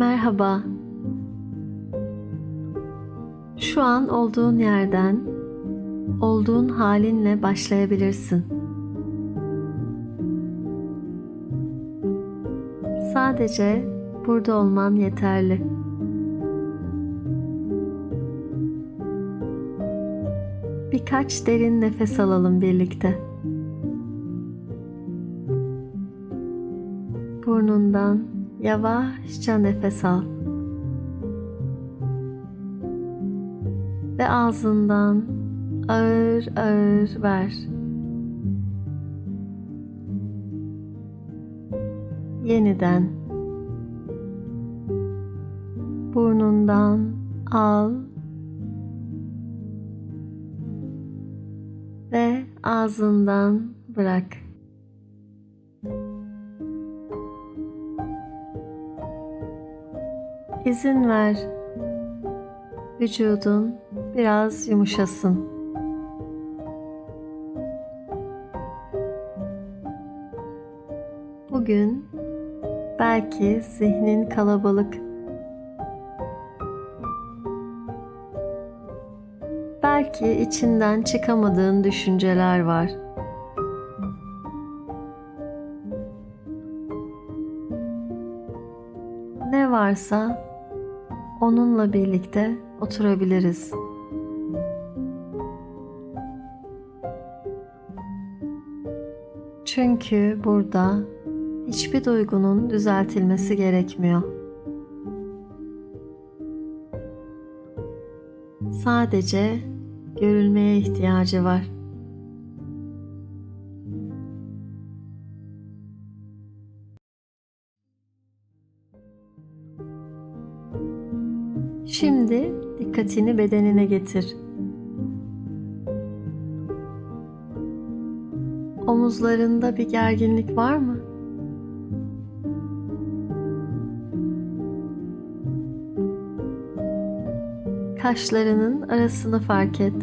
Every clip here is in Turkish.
Merhaba. Şu an olduğun yerden, olduğun halinle başlayabilirsin. Sadece burada olman yeterli. Birkaç derin nefes alalım birlikte. Burnundan yavaşça nefes al. Ve ağzından ağır ağır ver. Yeniden burnundan al ve ağzından bırak. İzin ver. Vücudun biraz yumuşasın. Bugün belki zihnin kalabalık. Belki içinden çıkamadığın düşünceler var. Ne varsa onunla birlikte oturabiliriz. Çünkü burada hiçbir duygunun düzeltilmesi gerekmiyor. Sadece görülmeye ihtiyacı var. Şimdi dikkatini bedenine getir. Omuzlarında bir gerginlik var mı? Kaşlarının arasını fark et.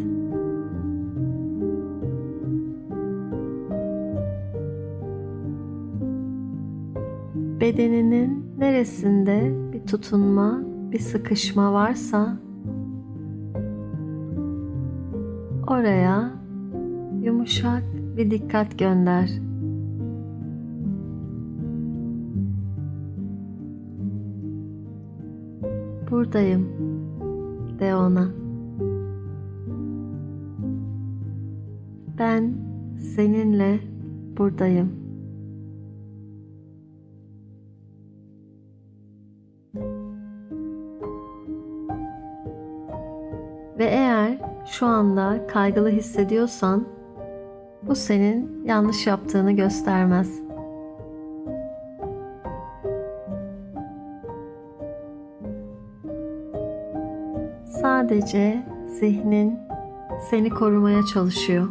Bedeninin neresinde bir tutunma, bir sıkışma varsa oraya yumuşak bir dikkat gönder. Buradayım de ona. Ben seninle buradayım. Ve eğer şu anda kaygılı hissediyorsan bu senin yanlış yaptığını göstermez. Sadece zihnin seni korumaya çalışıyor.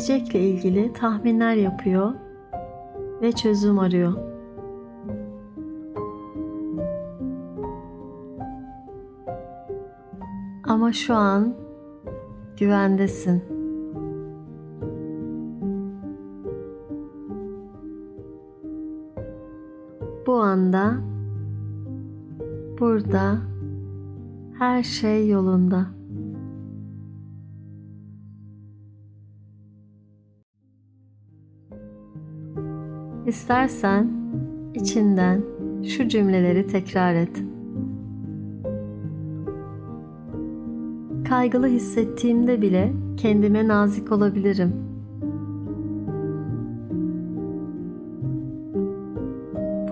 Gelecekle ilgili tahminler yapıyor ve çözüm arıyor. Ama şu an güvendesin. Bu anda burada her şey yolunda. İstersen içinden şu cümleleri tekrar et. Kaygılı hissettiğimde bile kendime nazik olabilirim.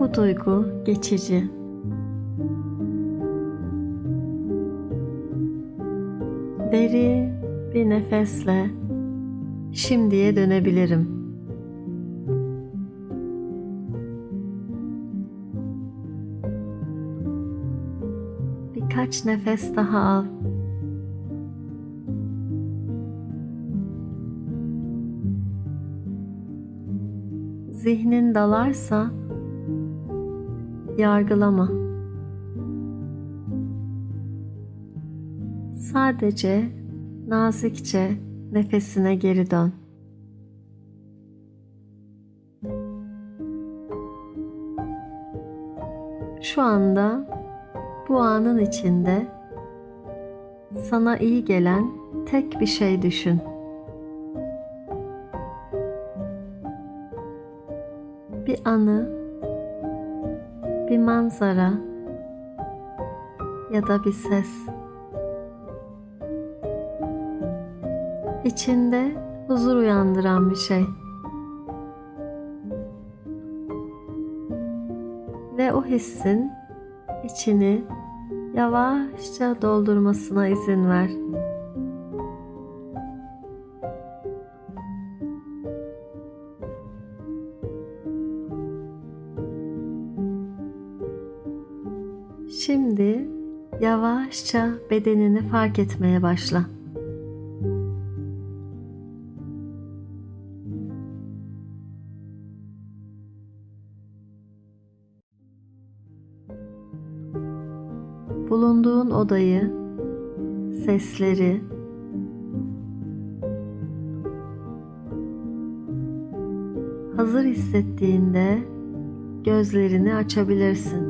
Bu duygu geçici. Derin bir nefesle şimdiye dönebilirim. Birkaç nefes daha al. Zihnin dalarsa yargılama. Sadece nazikçe nefesine geri dön. Şu anda bu anın içinde sana iyi gelen tek bir şey düşün. Bir anı, bir manzara ya da bir ses. İçinde huzur uyandıran bir şey. Ve o hissin içini yavaşça doldurmasına izin ver. Şimdi yavaşça bedenini fark etmeye başla. Bulunduğun odayı, sesleri, hazır hissettiğinde gözlerini açabilirsin.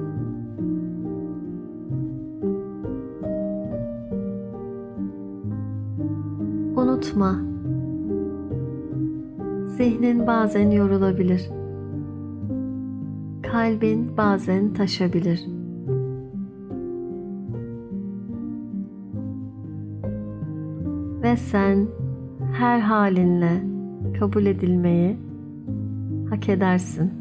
Unutma. Zihnin bazen yorulabilir. Kalbin bazen taşabilir. Ve sen her halinle kabul edilmeyi hak edersin.